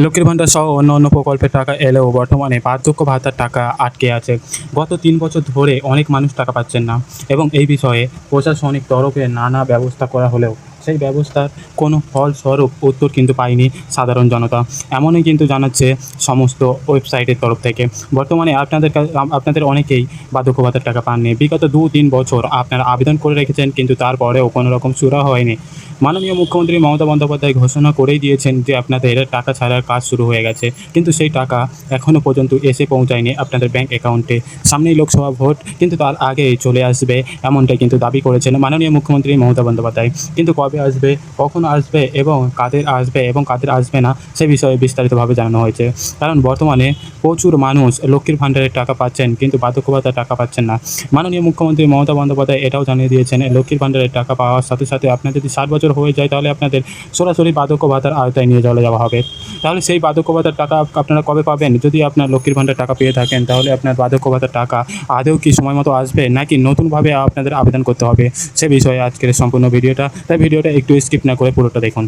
লক্ষ্মীর ভাণ্ডার সহ অন্য অন্য প্রকল্পের টাকা এলেও বর্তমানে বার্ধক্য ভাতার টাকা আটকে আছে। গত তিন বছর ধরে অনেক মানুষ টাকা পাচ্ছেন না এবং এই বিষয়ে প্রশাসনিক তরফে নানা ব্যবস্থা করা হলেও সেই ব্যবস্থার কোনো ফলস্বরূপ উত্তর কিন্তু পায়নি সাধারণ জনতা। এমনই কিন্তু জানাচ্ছে সমস্ত ওয়েবসাইটের তরফ থেকে। বর্তমানে আপনাদের আপনাদের অনেকেই বার্ধক্য ভাতার টাকা পাননি। বিগত দু তিন বছর আপনারা আবেদন করে রেখেছেন, কিন্তু তারপরেও কোনো রকম সুরা হয়নি। মাননীয় মুখ্যমন্ত্রী মমতা বন্দ্যোপাধ্যায় ঘোষণা করেই দিয়েছেন যে আপনাদের টাকা ছাড়ার কাজ শুরু হয়ে গেছে। কিন্তু সেই টাকা এখনও পর্যন্ত এসে পৌঁছায়নি আপনাদের ব্যাংক অ্যাকাউন্টে। সামনেই লোকসভা ভোট, কিন্তু তার আগেই চলে আসবে, এমনটাই কিন্তু দাবি করেছেন মাননীয় মুখ্যমন্ত্রী মমতা বন্দ্যোপাধ্যায়। কিন্তু কবে আসবে, কখন আসবে এবং কাদের আসবে এবং কাদের আসবে না, সে বিষয়ে বিস্তারিতভাবে জানানো হয়েছে। কারণ বর্তমানে প্রচুর মানুষ লক্ষ্মীর ভাণ্ডারের টাকা পাচ্ছেন, কিন্তু বার্ধক্য ভাতার টাকা পাচ্ছেন না। মাননীয় মুখ্যমন্ত্রী মমতা বন্দ্যোপাধ্যায় এটাও জানিয়ে দিয়েছেন, লক্ষ্মীর ভাণ্ডারের টাকা পাওয়ার সাথে সাথে আপনার যদি ষাট বছর হয়ে যায়, তাহলে আপনাদের সরাসরি বার্ধক্য ভাতার আওতায় নিয়ে চলে যাওয়া হবে। তাহলে সেই বার্ধক্য ভাতার টাকা আপনারা কবে পাবেন? যদি আপনার লক্ষ্মীর ভাণ্ডার টাকা পেয়ে থাকেন, তাহলে আপনার বার্ধক্য ভাতার টাকা আদৌ কি সময় মতো আসবে, নাকি নতুনভাবে আপনাদের আবেদন করতে হবে? সে বিষয়ে আজকের সম্পূর্ণ ভিডিওটা। তাই ভিডিওটা একটু স্কিপ না করে পুরোটা দেখুন।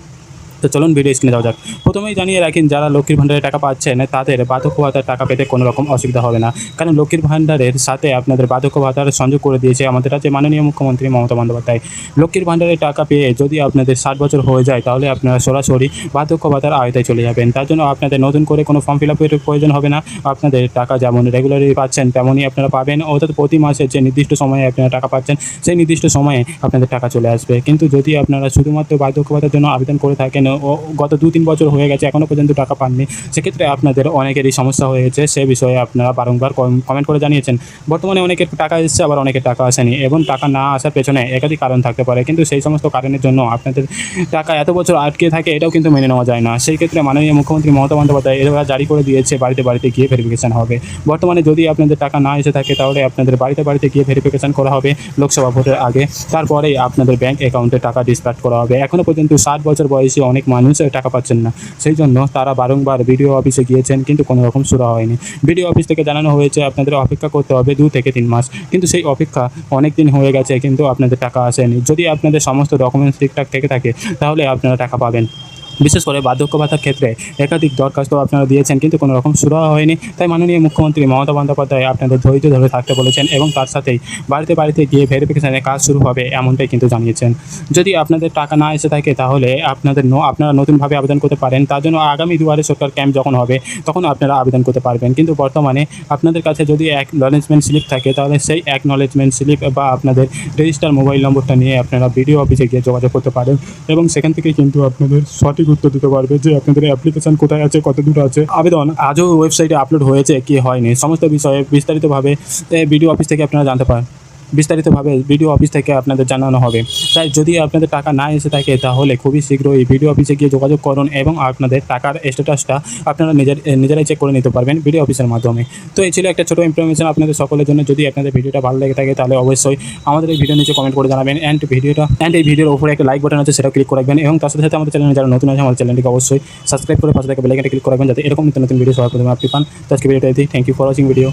তো চলুন ভিডিও স্ক্রিনে যাওয়া যাক। প্রথমেই জানিয়ে রাখেন, যারা লক্ষ্মীর ভাণ্ডারের টাকা পাচ্ছেন, তাদের বার্ধক্য ভাতার টাকা পেতে কোনো রকম অসুবিধা হবে না। কারণ লক্ষ্মীর ভাণ্ডারের সাথে আপনাদের বার্ধক্য ভাতার সংযোগ করে দিয়েছে আমাদের রাজ্যে মাননীয় মুখ্যমন্ত্রী মমতা বন্দ্যোপাধ্যায়। লক্ষ্মীর ভাণ্ডারের টাকা পেয়ে যদি আপনাদের ষাট বছর হয়ে যায়, তাহলে আপনারা সরাসরি বার্ধক্য ভাতার আয়তায় চলে যাবেন। তার জন্য আপনাদের নতুন করে কোনো ফর্ম ফিল আপের প্রয়োজন হবে না। আপনাদের টাকা যেমন রেগুলারলি পাচ্ছেন, তেমনই আপনারা পাবেন। অর্থাৎ প্রতি মাসে যে নির্দিষ্ট সময়ে আপনারা টাকা পাচ্ছেন, সেই নির্দিষ্ট সময়ে আপনাদের টাকা চলে আসবে। কিন্তু যদি আপনারা শুধুমাত্র বার্ধক্য ভাতার জন্য আবেদন করে থাকেন গত দু তিন বছর হয়ে গেছে এখনও পর্যন্ত টাকা পাননি। সেক্ষেত্রে আপনাদের অনেকেরই সমস্যা হয়েছে, সে বিষয়ে আপনারা বারংবার কমেন্ট করে জানিয়েছেন। বর্তমানে অনেকের টাকা এসেছে, আবার অনেকের টাকা আসেনি এবং টাকা না আসার পেছনে একাধিক কারণ থাকতে পারে। কিন্তু সেই সমস্ত কারণের জন্য আপনাদের টাকা এত বছর আটকে থাকে, এটাও কিন্তু মেনে নেওয়া যায় না। সেই ক্ষেত্রে মাননীয় মুখ্যমন্ত্রী মমতা বন্দ্যোপাধ্যায় এরা জারি করে দিয়েছে, বাড়িতে বাড়িতে গিয়ে ভেরিফিকেশন হবে। বর্তমানে যদি আপনাদের টাকা না এসে থাকে, তাহলে আপনাদের বাড়িতে বাড়িতে গিয়ে ভেরিফিকেশন করা হবে লোকসভা ভোটের আগে। তারপরেই আপনাদের ব্যাংক অ্যাকাউন্টে টাকা ডিসপ্যাট করা হবে। এখনও পর্যন্ত ষাট বছর বয়সী অনেক মানুষ টাকা পাচ্ছেন না। সেই জন্য তারা বারংবার বিডিও অফিসে গিয়েছেন, কিন্তু কোনো রকম সুরা হয়নি। বিডিও অফিস থেকে জানানো হয়েছে, আপনাদের অপেক্ষা করতে হবে দু থেকে তিন মাস। কিন্তু সেই অপেক্ষা অনেক দিন হয়ে গেছে, কিন্তু আপনাদের টাকা আসেনি। যদি আপনাদের সমস্ত ডকুমেন্টস ঠিকঠাক থেকে থাকে, তাহলে আপনারা টাকা পাবেন। বিশেষ করে বার্ধক্য ভাতার ক্ষেত্রে একাধিক দরখাস্ত আপনারা দিয়েছেন, কিন্তু কোনো রকম শুরু হয়নি। তাই মাননীয় মুখ্যমন্ত্রী মমতা বন্দ্যোপাধ্যায় আপনাদের ধৈর্য ধরে থাকতে বলেছেন এবং তার সাথেই বাড়িতে বাড়িতে গিয়ে ভেরিফিকেশনের কাজ শুরু হবে এমনটাই কিন্তু জানিয়েছেন। যদি আপনাদের টাকা না এসে থাকে তাহলে আপনাদের ন- আপনারা নতুনভাবে আবেদন করতে পারেন। তার জন্য আগামী দুয়ারে সরকার ক্যাম্প যখন হবে, তখন আপনারা আবেদন করতে পারবেন। কিন্তু বর্তমানে আপনাদের কাছে যদি অ্যাকনলেজমেন্ট স্লিপ থাকে, তাহলে সেই অ্যাকনলেজমেন্ট স্লিপ বা আপনাদের রেজিস্টার মোবাইল নম্বরটা নিয়ে আপনারা বিডিও অফিসে গিয়ে যোগাযোগ করতে পারেন এবং সেখান থেকে কিন্তু আপনাদের সঠিক উত্তর দিতে পারবে যে আপনাদের অ্যাপ্লিকেশন কোথায় আছে কত দূর আছে। আবেদন আজও ওয়েবসাইটে আপলোড হয়েছে কি হয়নি, সমস্ত বিষয়ে বিস্তারিতভাবে বিডিও অফিস থেকে আপনারা জানতে পারেন। বিস্তারিতভাবে বিডিও অফিস থেকে আপনাদের জানানো হবে। তাই যদি আপনাদের টাকা না এসে থাকে, তাহলে খুবই শীঘ্রই বিডিও অফিসে গিয়ে যোগাযোগ করুন এবং আপনাদের টাকার স্ট্যাটাসটা আপনারা নিজের, নিজেরাই চেক করে নিতে পারবেন বিডিও অফিসের মাধ্যমে। তো এই ছিল একটা ছোটো ইনফরমেশন আপনাদের সকলের জন্য। যদি আপনাদের ভিডিওটা ভালো লেগে থাকে, তাহলে অবশ্যই আমাদের এই ভিডিও নিচে কমেন্ট করে জানাবেন। অ্যান্ড ভিডিওটা অ্যান্ড এই ভিডিওর উপরে একটা লাইক বাটন আছে, সেটা ক্লিক করে রাখবেন এবং তার সাথে সাথে আমাদের চ্যানেলে যারা নতুন আছে, আমাদের চ্যানেলটিকে অবশ্যই সাবস্ক্রাইব করে পাশে থেকে বেলাইকনটা ক্লিক করে রাখবেন, যাতে এরকম নিত্য নতুন ভিডিও সবার প্রথমে আপনি পান। তো আজকে ভিডিওটা thank you for watching video